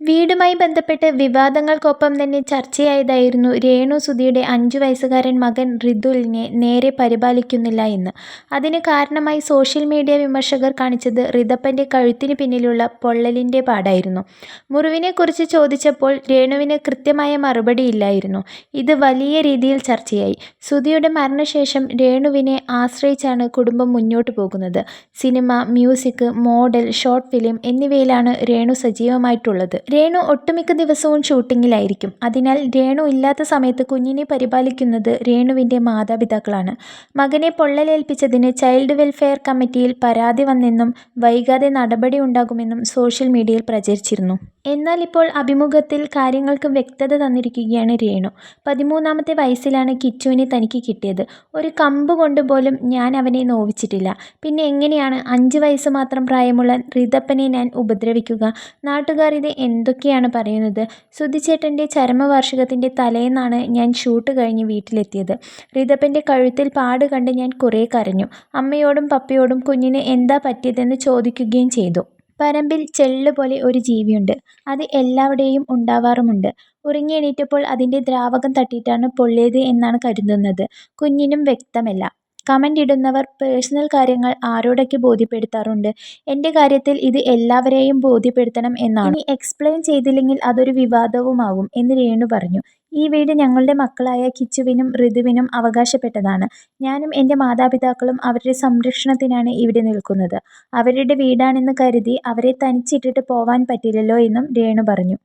വീടുമായി ബന്ധപ്പെട്ട് വിവാദങ്ങൾക്കൊപ്പം തന്നെ ചർച്ചയായതായിരുന്നു രേണു സുധിയുടെ അഞ്ചു വയസ്സുകാരൻ മകൻ റിതുലിനെ നേരെ പരിപാലിക്കുന്നില്ല എന്ന്. അതിന് കാരണമായി സോഷ്യൽ മീഡിയ വിമർശകർ കാണിച്ചത് റിതപ്പന്റെ കഴുത്തിന് പിന്നിലുള്ള പൊള്ളലിന്റെ പാടായിരുന്നു. മുറിവിനെക്കുറിച്ച് ചോദിച്ചപ്പോൾ രേണുവിന് കൃത്യമായ മറുപടി ഇല്ലായിരുന്നു ഇത് വലിയ രീതിയിൽ ചർച്ചയായി. സുധിയുടെ മരണശേഷം രേണുവിനെ ആശ്രയിച്ചാണ് കുടുംബം മുന്നോട്ട് പോകുന്നത്. Cinema, music, model, short film എന്നിവയിലാണ് രേണു സജീവമായിട്ടുള്ളത്. രേണു ഒട്ടുമിക്ക ദിവസവും ഷൂട്ടിങ്ങിലായിരിക്കും. അതിനാൽ രേണു ഇല്ലാത്ത സമയത്ത് കുഞ്ഞിനെ പരിപാലിക്കുന്നത് രേണുവിന്റെ മാതാപിതാക്കളാണ്. മകനെ പൊള്ളലേൽപ്പിച്ചതിന് ചൈൽഡ് വെൽഫെയർ കമ്മിറ്റിയിൽ പരാതി വന്നെന്നും വൈകാതെ നടപടി ഉണ്ടാകുമെന്നും സോഷ്യൽ മീഡിയയിൽ പ്രചരിച്ചിരുന്നു. എന്നാൽ ഇപ്പോൾ അഭിമുഖത്തിൽ കാര്യങ്ങൾക്ക് വ്യക്തത തന്നിരിക്കുകയാണ് രേണു. പതിമൂന്നാമത്തെ വയസ്സിലാണ് കിച്ചുവിനെ തനിക്ക് കിട്ടിയത്. ഒരു കമ്പ് കൊണ്ട് പോലും ഞാൻ അവനെ നോവിച്ചിട്ടില്ല. പിന്നെ എങ്ങനെയാണ് അഞ്ച് വയസ്സ് മാത്രം പ്രായമുള്ള റിതപ്പനെ ഞാൻ ഉപദ്രവിക്കുക. നാട്ടുകാർ ഇത് എന്തൊക്കെയാണ് പറയുന്നത്. സുധിച്ചേട്ടന്റെ ചരമവാർഷികത്തിന്റെ തലേന്നാണ് ഞാൻ ഷൂട്ട് കഴിഞ്ഞ് വീട്ടിലെത്തിയത്. റിതപ്പന്റെ കഴുത്തിൽ പാട് കണ്ട് ഞാൻ കുറേ കരഞ്ഞു. അമ്മയോടും പപ്പയോടും കുഞ്ഞിന് എന്താ പറ്റിയതെന്ന് ചോദിക്കുകയും ചെയ്തു. പരമ്പിൽ ചെള്ള് പോലെ ഒരു ജീവിയുണ്ട്. അത് എല്ലാവിടെയും ഉണ്ടാവാറുമുണ്ട്. ഉറങ്ങി എണീറ്റപ്പോൾ അതിന്റെ ദ്രാവകം തട്ടിയിട്ടാണ് പൊള്ളിയത് എന്നാണ് കരുതുന്നത്. കുഞ്ഞിനും വ്യക്തമല്ല. കമന്റ് ഇടുന്നവർ പേഴ്സണൽ കാര്യങ്ങൾ ആരോടൊക്കെ ബോധ്യപ്പെടുത്താറുണ്ട്. എന്റെ കാര്യത്തിൽ ഇത് എല്ലാവരെയും ബോധ്യപ്പെടുത്തണം എന്നാണ് ഇനി എക്സ്പ്ലെയിൻ ചെയ്തില്ലെങ്കിൽ അതൊരു വിവാദവുമാവും എന്ന് രേണു പറഞ്ഞു. ഈ വീട് ഞങ്ങളുടെ മക്കളായ കിച്ചുവിനും ഋതുവിനും അവകാശപ്പെട്ടതാണ്. ഞാനും എന്റെ മാതാപിതാക്കളും അവരുടെ സംരക്ഷണത്തിനാണ് ഇവിടെ നിൽക്കുന്നത്. അവരുടെ വീടാണെന്ന് കരുതി അവരെ തനിച്ചിട്ടിട്ട് പോവാൻ പറ്റില്ലല്ലോ എന്നും രേണു പറഞ്ഞു.